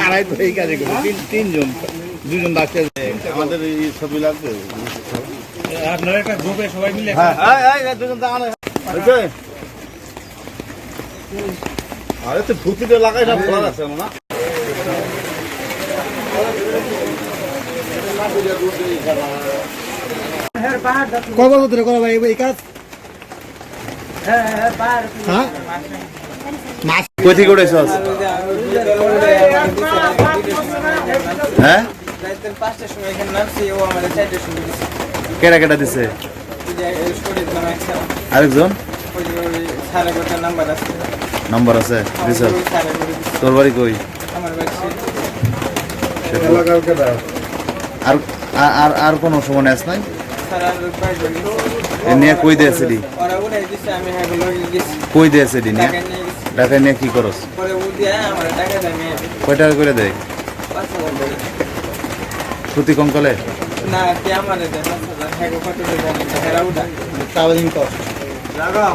আড়াই তো এই কাজে করে তিন তিনজন দুজন ডাক্তার আমাদের এই ছবি লাগবে। আপনারা একটা গ্রুপে সবাই মিলে হ্যাঁ এই, এই, দুজন দাঁড়ানো হয়েছে? আরে তো ভূতিতে লাগাই সব খোলা আছে না? কয় বছর ধরে করো ভাই এই কাজ? দিচ্ছে কেডা কেডা দিছে? আরেকজন? নাম্বার আছে, দিছ। তোর বাড়ি কই? আর, আর- আর কোনো সময় আস নাই? নিয়ে কই দিয়েছিলি হ্যাঁ কই দিয়েছে নিয়ে টাকা নিয়ে টাকা নিয়ে কি করস? দেয় আমি কয় টাকা করে দেয়? প্রতি কঙ্কালে? না কি আমার দেয়? পাঁচ হাজার।